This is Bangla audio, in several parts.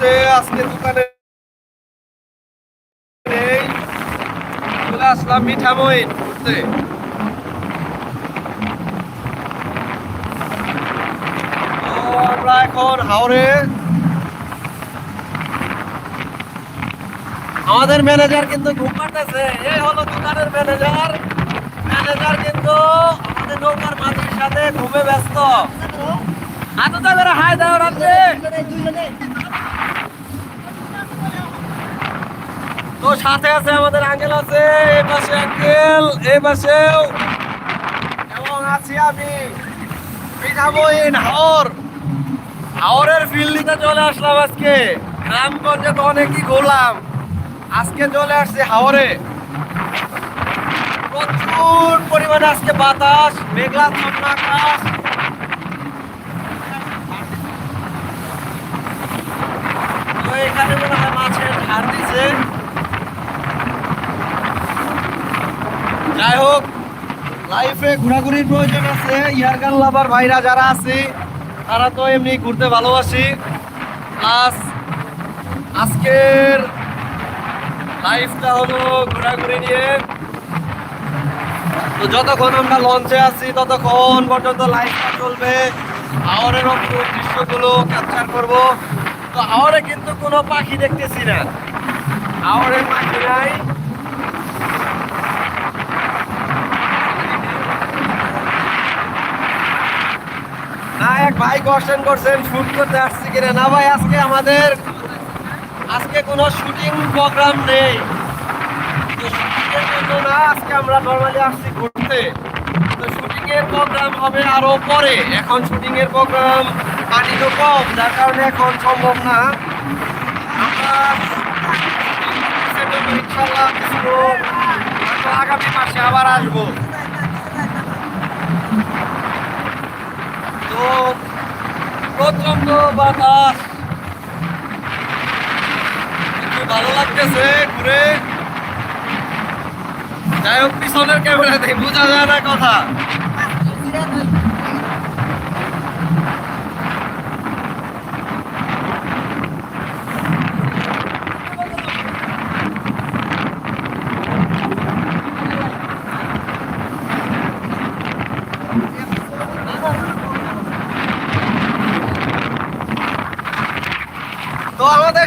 মুহূর্তে আজকে দোকানে ঘুরতে আমাদের ম্যানেজার কিন্তু ঘুম পাড়তেছে। এই হলো দোকানের ম্যানেজার ম্যানেজার কিন্তু আমাদের নৌকার মাঝির সাথে ঘুমে ব্যস্ত। হাত উঁচা করে হাই তো সাথে আছে আমাদের আঙ্কেল আছে এই পাশে আঙ্কেল এই পাশেও। এবং আছি আমি। পিঠামইন হাওর। হাওরের ফিল্ড নিতে চলে আসলাম আজকে। গ্রামগঞ্জে তো অনেকই ঘুরলাম। আজকে চলে আসছি হাওরে। প্রচুর পরিমাণে আজকে বাতাস, মেঘলা ছন্ন আকাশ। এখানে মনে হয় মাছের ধার দিছে। যাই হোক লাইফে ঘোরাঘুরির প্রয়োজন আছে, ইয়ারগান লাভার ভাইরা যারা আছে, তারা তো এমনি ঘুরতে ভালোবাসি। প্লাস আজকের লাইফটা হলো ঘোরাঘুরি নিয়ে। তো যতক্ষণ আমরা লঞ্চে আছি, ততক্ষণ পর্যন্ত লাইফটা চলবে। হাওরের অপরূপ দৃশ্যগুলো ক্যাপচার করব। তো হাওরে কিন্তু কোনো পাখি দেখতেছি না। হাওরের পাখি নাই। না এক ভাই কোশ্চেন করছেন শুট করতে আসছি কিনা? না ভাই, আজকে আমাদের, আজকে কোনো শুটিং প্রোগ্রাম নেই। তো শুটিংয়ের জন্য না, আজকে আমরা নর্মালি আসছি ঘুরতে। তো শুটিং এর প্রোগ্রাম হবে আরও পরে। এখন শুটিং এর প্রোগ্রাম পানি তো কম, যার কারণে এখন সম্ভব না। আমরা ইনশাল্লাহ আগামী মাসে আবার আসব। তো প্রচণ্ড বাতাস। একটু ভালো লাগতেছে, ঘুরে। যাই হোক, পিছনের ক্যামেরাতে বোঝা যায় না কথা তো আমাদের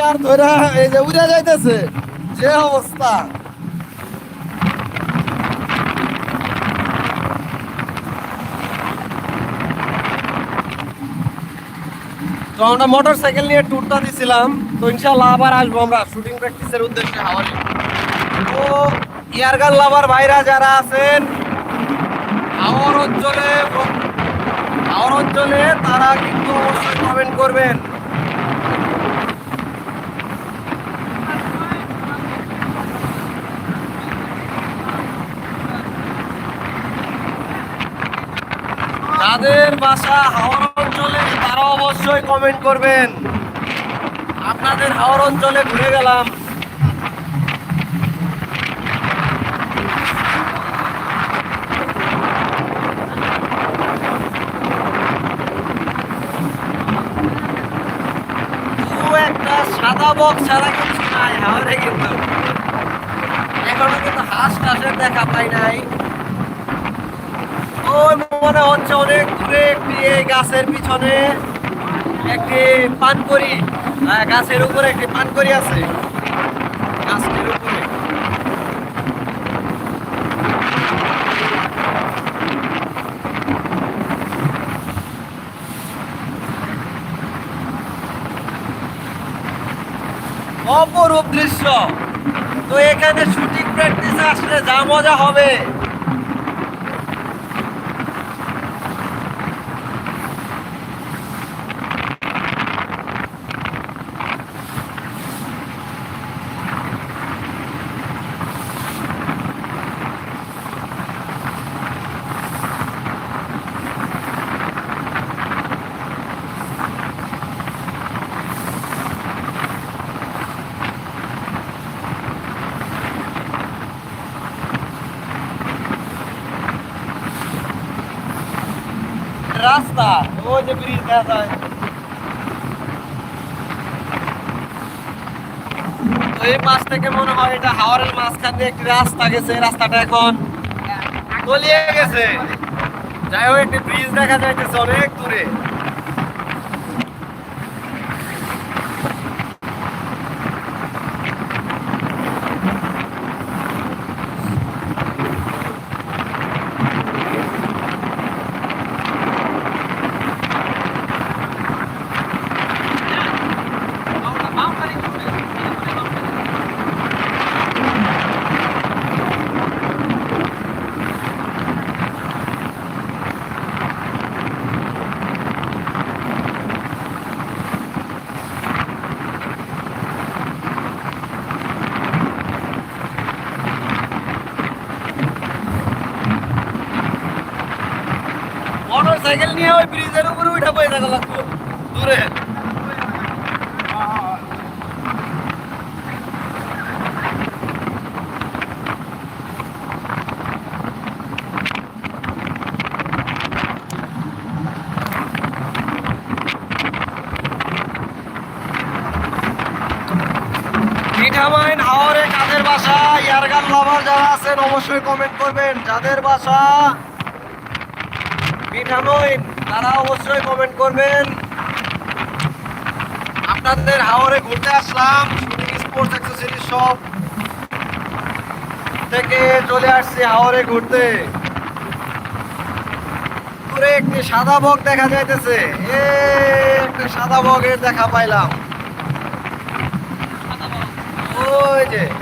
চেয়ার ধরে এই যে উড়ে যাইতেছে। যে অবস্থা। তো আমরা মোটর সাইকেল নিয়ে ট্যুরটা দিছিলাম। তো ইনশাল্লাহ আবার আসব আমরা শুটিং প্র্যাকটিসের উদ্দেশ্যে হাওয়ারে তো ইয়ারগান লাভার ভাইরা যারা আছেন হাওয়ার অঞ্চলে হাওয়ার অঞ্চলে তারা কিন্তু অবশ্যই কমেন্ট করবেন। যাদের বাসা হাওড় অঞ্চলে তারা অবশ্যই কমেন্ট করবেন। আপনাদের হাওড় অঞ্চলে ঘুরে গেলাম। সাদা বক্স ছাড়া কিছু নাই হাওড়ে কিন্তু। এখনও কিন্তু হাঁস টাসের দেখা পাই নাই। ওই মনে হচ্ছে অনেক দূরে একটি এই গাছের পিছনে একটি পানকড়ি হ্যাঁ, গাছের উপরে একটি পানকড়ি আছে। গাছটির উপরে। অপরূপ দৃশ্য। তো এখানে শুটিং প্র্যাকটিস আসলে যা মজা হবে। রাস্তা। ওই যে ব্রিজ এই পাশ থেকে মনে হয় এটা হাওড়ের মাঝখান দিয়ে একটি রাস্তা গেছে। রাস্তাটা এখন গলিয়ে গেছে। যাই হোক, একটি ব্রিজ দেখা যাইতেছে অনেক দূরে মোটর সাইকেল নিয়ে ওই ব্রিজের উপরে উঠে থাকা লাগতো দূরে। মিঠামাইন যারা আছেন, অবশ্যই কমেন্ট করবেন। যাদের বাসা মিঠামইন তারা অবশ্যই কমেন্ট করবেন। আপনাদের হাওরে ঘুরতে আসলাম স্পোর্টস অ্যাক্সেসরিজ শপ থেকে চলে আসছি হাওরে ঘুরতে। দূরে একটি সাদা বক দেখা যাইতেছে। এ, একটা সাদা বগের দেখা পাইলাম। ওই যে।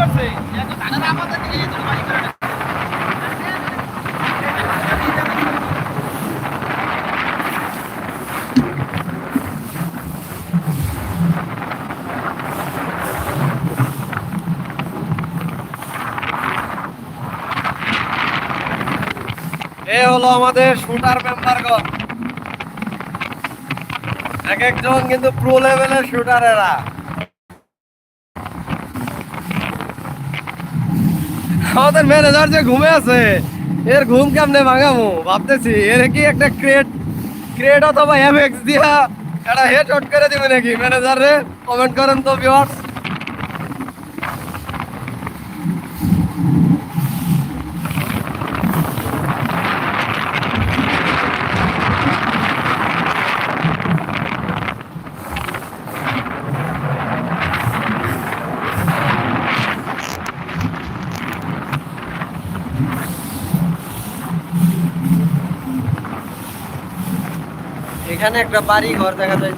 এ হলো আমাদের শুটার মেম্বারগণ। এক একজন কিন্তু প্রো লেভেলের শুটার আমাদের ম্যানেজার যে ঘুমে আছে, এর ঘুম কেমনে ভাঙামু? ভাবতেছি, এর কি একটা ক্রেট ক্রেট অথবা এমএক্স দিয়া একটা হেড করে দিবে নাকি? ম্যানেজার রে কমেন্ট করেন তো ভিউয়ার্স এখানে একটা বাড়ি ঘর দেখা যায়।